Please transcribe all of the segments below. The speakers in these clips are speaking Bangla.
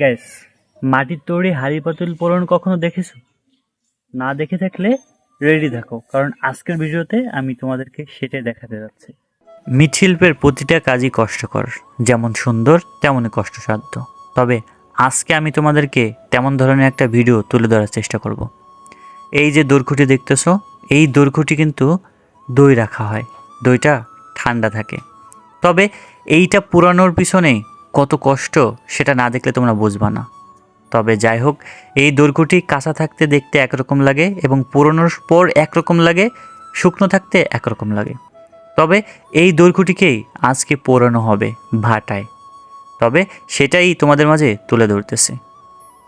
গ্যাস মাটির তৈরি হাড়ি পাতিল পোড়ন কখনো দেখেছ? না দেখে থাকলে রেডি থাকো, কারণ আজকের ভিডিওতে আমি তোমাদেরকে সেটাই দেখাতে যাচ্ছি। মৃৎশিল্পের প্রতিটা কাজই কষ্টকর, যেমন সুন্দর, তেমনই কষ্টসাধ্য। তবে আজকে আমি তোমাদেরকে তেমন ধরনের একটা ভিডিও তুলে ধরার চেষ্টা করব। এই যে দৈর্ঘ্যটি দেখতেছো, এই দৈর্ঘ্যটি কিন্তু দই রাখা হয়, দইটা ঠান্ডা থাকে। তবে এইটা পুরানোর পিছনে কত কষ্ট সেটা না দেখলে তোমরা বুঝবা না। তবে যাই হোক, এই দৈর্ঘ্যটি কাঁচা থাকতে দেখতে একরকম লাগে এবং পুরনোর পর একরকম লাগে, শুকনো থাকতে একরকম লাগে। তবে এই দৈর্ঘ্যটিকেই আজকে পোড়ানো হবে ভাটায়। তবে সেটাই তোমাদের মাঝে তুলে ধরতেছে।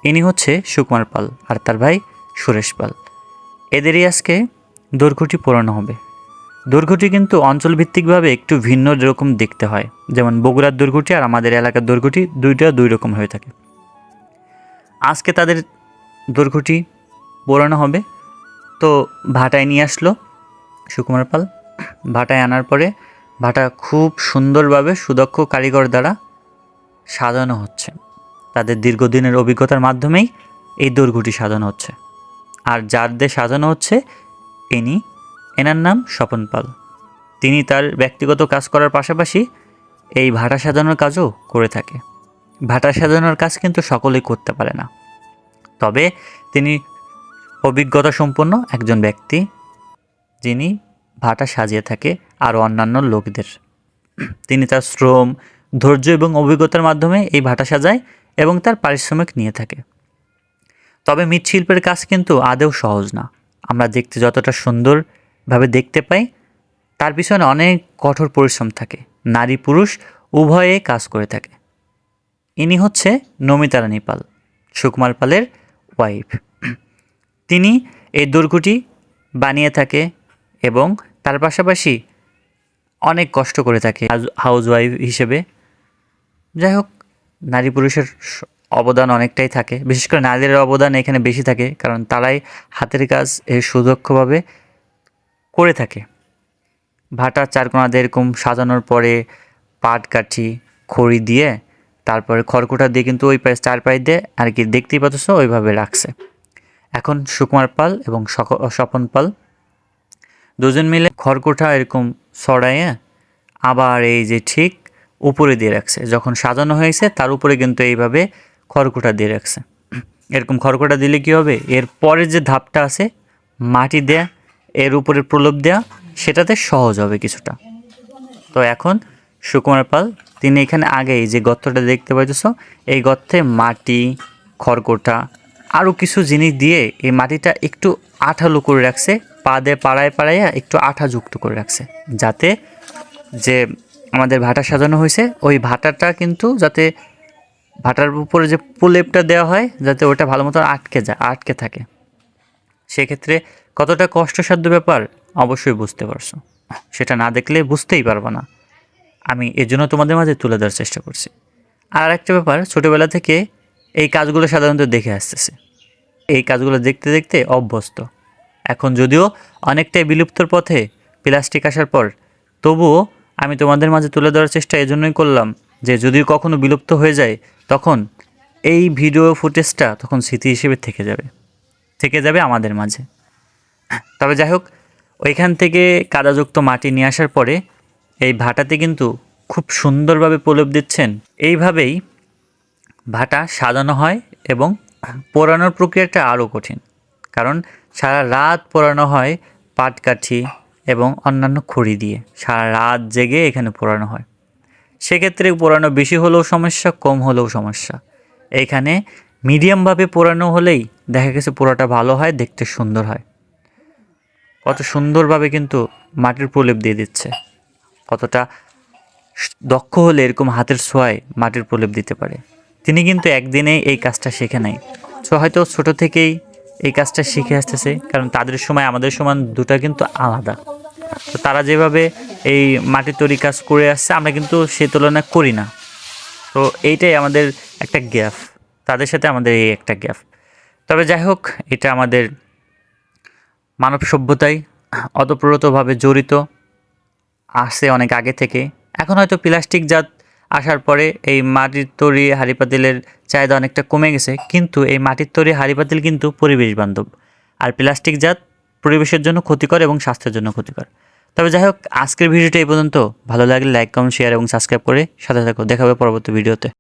ইনি হচ্ছে সুকুমার পাল আর তার ভাই সুরেশ পাল। এদেরই আজকে দৈর্ঘ্যটি পোড়ানো হবে। দৈর্ঘ্যটি কিন্তু অঞ্চলভিত্তিকভাবে একটু ভিন্ন রকম দেখতে হয়। যেমন বগুড়ার দৈর্ঘ্যটি আর আমাদের এলাকার দৈর্ঘ্যটি দুইটা দুই রকম হয়ে থাকে। আজকে তাদের দৈর্ঘ্যটি পোড়ানো হবে। তো ভাটায় নিয়ে আসলো সুকুমার পাল। ভাটায় আনার পরে ভাটা খুব সুন্দরভাবে সুদক্ষ কারিগর দ্বারা সাজানো হচ্ছে। তাদের দীর্ঘদিনের অভিজ্ঞতার মাধ্যমেই এই দৈর্ঘ্যটি সাজানো হচ্ছে। আর যার দিয়ে সাজানো হচ্ছে, ইনি এনার নাম স্বপন পাল। তিনি তার ব্যক্তিগত কাজ করার পাশাপাশি এই ভাটা সাজানোর কাজও করে থাকে। ভাটা সাজানোর কাজ কিন্তু সকলেই করতে পারে না। তবে তিনি অভিজ্ঞতা সম্পন্ন একজন ব্যক্তি, যিনি ভাটা সাজিয়ে থাকে আরও অন্যান্য লোকদের। তিনি তার শ্রম, ধৈর্য এবং অভিজ্ঞতার মাধ্যমে এই ভাটা সাজায় এবং তার পারিশ্রমিক নিয়ে থাকে। তবে মৃৎশিল্পের কাজ কিন্তু আদেও সহজ না। আমরা দেখতে যতটা সুন্দরভাবে দেখতে পাই, তার পিছনে অনেক কঠোর পরিশ্রম থাকে। নারী পুরুষ উভয়ে কাজ করে থাকে। ইনি হচ্ছে নমিতা রানী পাল, সুকুমার পালের ওয়াইফ তিনি এই দুর্গটি বানিয়ে থাকে এবং তার পাশাপাশি অনেক কষ্ট করে থাকে হাউস ওয়াইফ হিসেবে। যাই হোক, নারী পুরুষের অবদান অনেকটাই থাকে। বিশেষ করে নারীদের অবদান এখানে বেশি থাকে, কারণ তারাই হাতের কাজ সুদক্ষভাবে করে থাকে। ভাটা চারকোনাতে এরকম সাজানোর পরে পাট কাঠি খড়ি দিয়ে, তারপরে খড়কুটা দিয়ে কিন্তু ওই পায়ে চার পায়ে দিয়ে আর কি দেখতেই পাচ্ছ, ওইভাবে রাখছে। এখন সুকুমার পাল এবং স্বপন পাল দুজন মিলে খড়কুটা এরকম সরাইয়ে আবার এই যে ঠিক উপরে দিয়ে রাখছে। যখন সাজানো হয়েছে, তার উপরে কিন্তু এইভাবে খড়কুটা দিয়ে রাখছে। এরকম খড়কুটা দিলে কি হবে? এর পরের যে ধাপটা আছে, মাটি দেয়া এর উপরে প্রলোভ দেয়া, সেটাতে সহজ হবে কিছুটা। তো এখন সুকুমার পাল, তিনি এখানে আগেই যে গর্তটা দেখতে পাইতেছ, এই গর্তে মাটি, খড়কোটা আরও কিছু জিনিস দিয়ে এই মাটিটা একটু আঠালো করে রাখছে, পা দিয়ে পাড়ায় পাড়াইয়া একটু আঠা যুক্ত করে রাখছে, যাতে যে আমাদের ভাটা সাজানো হয়েছে, ওই ভাটাটা কিন্তু যাতে ভাটার উপরে যে প্রলেপটা দেওয়া হয়, যাতে ওটা ভালো মতো আটকে যায়, আটকে থাকে। সেক্ষেত্রে কতটা কষ্টসাধ্য ব্যাপার অবশ্যই বুঝতে পারছ। সেটা না দেখলে বুঝতেই পারব না। আমি এর জন্য তোমাদের মাঝে তুলে ধরার চেষ্টা করছি। আর একটা ব্যাপার, ছোটোবেলা থেকে এই কাজগুলো সাধারণত দেখে আসতেছে। এই কাজগুলো দেখতে দেখতে অভ্যস্ত। এখন যদিও অনেকটাই বিলুপ্তর পথে প্লাস্টিক আসার পর, তবুও আমি তোমাদের মাঝে তুলে ধরার চেষ্টা এজন্যই করলাম যে যদি কখনো বিলুপ্ত হয়ে যায়, তখন এই ভিডিও ফুটেজটা তখন স্মৃতি হিসেবে থেকে যাবে। থেকে যাবে আমাদের মাঝে। তবে যাই হোক, ওইখান থেকে কাদাযুক্ত মাটি নিয়ে আসার পরে এই ভাটাতে কিন্তু খুব সুন্দরভাবে প্রলেপ দিচ্ছেন। এইভাবেই ভাটা সাজানো হয় এবং পোড়ানোর প্রক্রিয়াটা আরও কঠিন। কারণ সারা রাত পোড়ানো হয় পাটকাঠি এবং অন্যান্য খড়ি দিয়ে। সারা রাত জেগে এখানে পোড়ানো হয়। সেক্ষেত্রে পোড়ানো বেশি হলেও সমস্যা, কম হলেও সমস্যা। এখানে মিডিয়ামভাবে পোড়ানো হলেই দেখা গেছে পোড়াটা ভালো হয়, দেখতে সুন্দর হয়। কত সুন্দরভাবে কিন্তু মাটির প্রলেপ দিয়ে দিচ্ছে। কতটা দক্ষ হলে এরকম হাতের ছোঁয়ায় মাটির প্রলেপ দিতে পারে। তিনি কিন্তু একদিনেই এই কাজটা শেখে নাই। সো হয়তো ছোট থেকেই এই কাজটা শিখে আসতেছে, কারণ তাদের সময় আমাদের সমান দুটা কিন্তু আলাদা। তো তারা যেভাবে এই মাটির তৈরি কাজ করে আসছে, আমরা কিন্তু সে তুলনা করি না। তো এইটাই আমাদের একটা গ্যাপ। তাদের সাথে আমাদের এই একটা গ্যাপ। তবে যাই হোক, এটা আমাদের মানব সভ্যতায় অতপ্রতভাবে জড়িত আসছে অনেক আগে থেকে। এখন হয়তো প্লাস্টিক জাত আসার পরে এই মাটির তৈরি হাঁড়ি পাতিলের চাহিদা অনেকটা কমে গেছে, কিন্তু এই মাটির তৈরি হাঁড়ি পাতিল কিন্তু পরিবেশ বান্ধব। আর প্লাস্টিক জাত পরিবেশের জন্য ক্ষতিকর এবং স্বাস্থ্যের জন্য ক্ষতিকর। তবে যাই হোক, আজকের ভিডিওটা এই পর্যন্ত। ভালো লাগলে লাইক কমেন্ট শেয়ার এবং সাবস্ক্রাইব করে সাথে থাকো। দেখা হবে পরবর্তী ভিডিওতে।